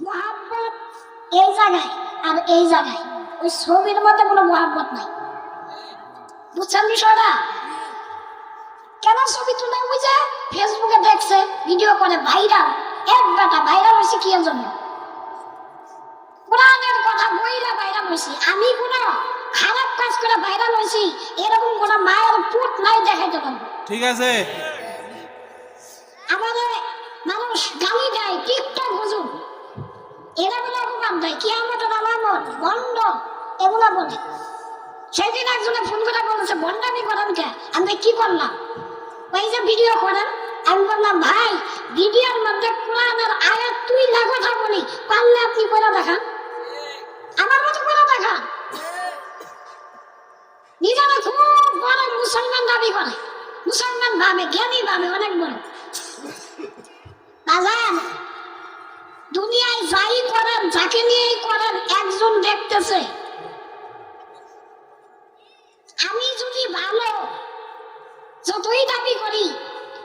মহাব্বত এই জায়গায় আর এই জায়গায়। ওই ছবির মধ্যে কোনো মহাব্বত নাই। বুঝছেন বিষয়টা? কেন ছবি তুলে? ওই ফেসবুকে দেখছে, ভিডিও করে ভাইরাল। এক বেটা ভাইরাল হয়েছে কি জন্য? কোরআনের কথা বইলা ভাইরাল হয়েছি। আমি কোনো খারাপ কাজ করে ভাইরাল হয়েছি, এরকম কোনো মায়ের পুত নাই দেখাইতে পারব। ঠিক আছে আমাদের মানুষ গালি দেয় টিকটক হুজুর এরা বলে অপমান দেয় কি আমাদের আলামত বন্ড এগুলা বলে। সেদিন একজনে ফোন করে বলেছে বন্ডামি করেন কে? আমি কি করলাম? ওই যে ভিডিও করেন, আমি বললাম, ভাই, ভিডিওর মধ্যে কোরআনের আয়াত তুই না কথা বলি, পারলে আপনি করে দেখান। আমার মতো করে দেখান। নিজেরা খুব বড় মুসলমান দাবি করে। মুসলমান ভাবে, জ্ঞানী ভাবে, অনেক বড় বাজান দুনিয়ায় যাই করেন যাকে নিয়েই করেন একজন দেখতেছে। আমি যদি ভালো, যতই দাবি করি,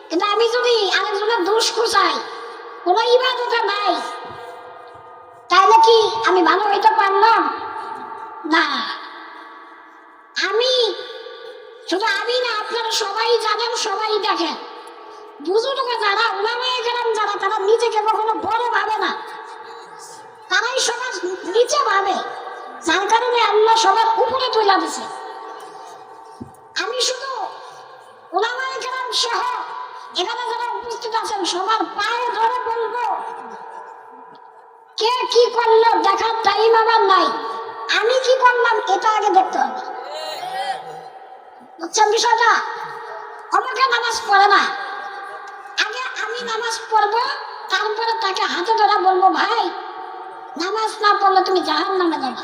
কিন্তু আমি যদি আরেকজনের দোষ খুঁজাই ইবাদতে নাই, তাহলে কি আমি ভালো হইতে পারলাম? না। আমি, শুধু আমি না, আপনারা সবাই জানেন, সবাই দেখেন। বুজুর্গ যারা, ওলামায়ে কেরাম যারা, তারা নিজেকে কখনো বড় ভাবে না। তারাই সবার নিচে ভাবে যার কারণে আল্লাহ সবার উপরে তুলে দিছে। আমি শুধু ওলামায়ে কেরাম সহ এখানে যারা উপস্থিত আছেন, সবার পায়ে ধরে বলব, কে কি করল দেখার টাইম আমার নাই। আমি কি করলাম এটা আগে দেখতে হবে। বুঝছেন বিষয়টা? আমাকে নামাজ পড়ে না। আগে আমি নামাজ পড়ব, তারপরে তাকে হাতে ধরে বলব, ভাই নামাজ না পড়লে তুমি জাহান নামে যাবে।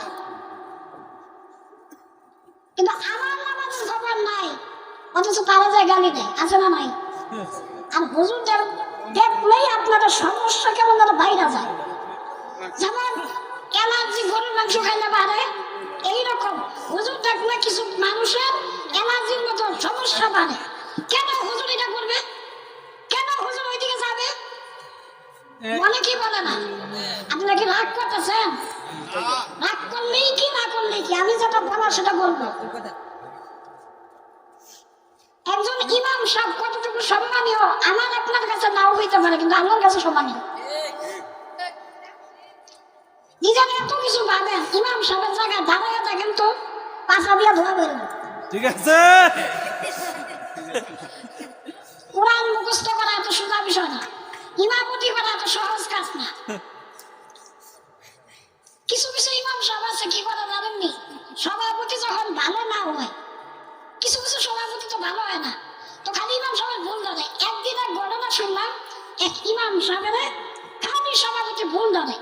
কিন্তু আমার নামাজের খবর নাই, অথচ তারা যায় গালি দেয়, আছে না নাই? আর হুজুরদের দেখলেই আপনাদের সমস্যা কেমন যেন বাইরে যায়। যেমন অ্যালার্জি গরুর মাংস খাইলে বাড়ে এইরকম। হুজুর দেখলে কিছু মানুষের এলার্জির মতো সমস্যা বাড়ে। কেন হুজুর এটা করবে কেন হুজুর ওইদিকে যাবে মনে কি বলে না? আপনারা কি রাগ করতেছেন? রাগ করলেই কি না করলেই কি? আমি যেটা বলার সেটা বলব। একজন ইমাম সাহেব কতটুকু সম্মানীয়? আমার আপনার কাছে নাও হইতে পারে কিন্তু আল্লাহর কাছে সম্মানীয়। নিজের এত কিছু ভাবেন ইমাম সাহেবের জায়গায় দাঁড়াইয়া থাকেন তো পাশা দিয়া ধোয়া বেরোবে ঠিক আছে। কোরআন মুখস্থ করা এত সোজা বিষয় না। ইমামতি করা এত সহজ কাজ না। কিছু কিছু ইমাম আছে, কি করে জানেননি? সভাপতি যখন ভালো না হয়, কিছু কিছু সভাপতি তো ভালো হয় না। তো খালি ইমাম সাহেবের ভুল ধরে। একদিন এক ঘটনা শুনলাম, এক ইমাম সাহেবের খালি সভাপতি ভুল ধরে।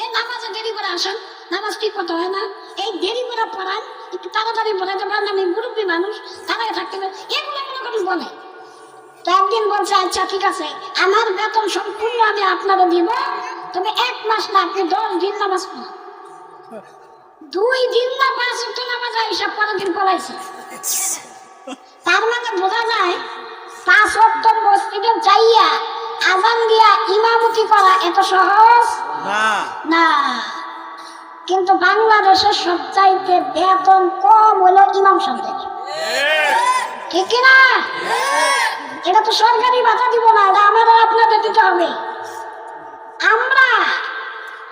এই নামাজে দেরি করে আসেন, নামাজ ঠিক মতো হয় না। এই দেরি করে পড়ান, একটু তাড়াতাড়ি পড়াতে পারেন আমি মুরব্বী মানুষ তাড়াই থাকতে এগুলো করেন বলে। তো একদিন বলছে আচ্ছা ঠিক আছে আমার বেতন সম্পূর্ণ আমি আপনাকে দিব তবে এক মাস না আপনি দশ দিন নামাজ পড়ান। দুই দিন না পাঁচ উঠতে নামাজ হিসাব পরের দিন পড়াইছে। তার মানে বোঝা যায় পাঁচ অক্টর মসজিদে যাইয়া আজান দিয়া ইমামতি করা এত সহজ? না। কিন্তু বাংলাদেশের সবচাইতে বেতন কম হলো ইমাম সাহেবের। ঠিক কি না এটা তো সরকারি ভাতা দিব না এটা আমাদের আপনাদের দিতে হবে। আমরা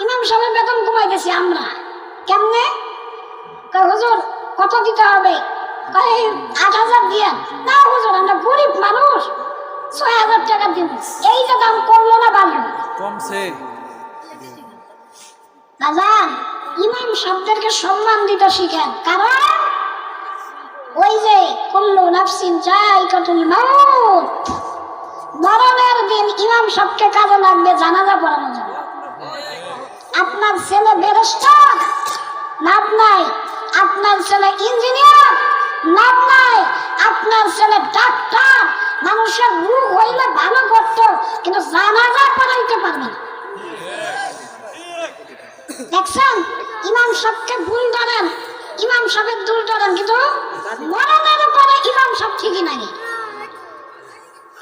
ইমাম সাহেবের বেতন কমাইতেছি আমরা। কেমনে? হুজুর কত দিতে হবে? আট হাজার দিয়ে। না হুজুর আমরা গরিব মানুষ। ছয় হাজার টাকা দিব। এই যে দাম কমলো না বাড়লো। কমছে। বাজান ইমাম শব্দেরকে সম্মান দিতে শিখেন। কারণ ওই যে কুল্লু নাফসিন জায়গাতুল মাউত। মরণের দিন ইমাম সবকে কাজে লাগবে জানাজা পড়ানো যাবে আপনার ছেলে ব্যারিস্টার? লাভ নাই। আপনার ছেলে ইঞ্জিনিয়ার? লাভ নাই। আপনার ছেলে ডাক্তার? মানুষের রোগ হইলে ভালো করতো, কিন্তু জানাজা পড়াইতে পারবে না। দেখছেন? ইমাম সাহেবকে ভুল ধরেন। ইমাম সাহেবের দূর ধরেন কিন্তু মরণের পরে ইমাম সাহেব ঠিকই নাই।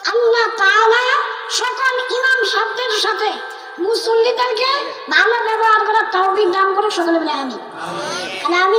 আল্লাহ তাআলা সকল ইমাম সাহেবদের সাথে মুসল্লিদেরকে ভালো তৌফিক দান করে সকলে বলে আমি আমি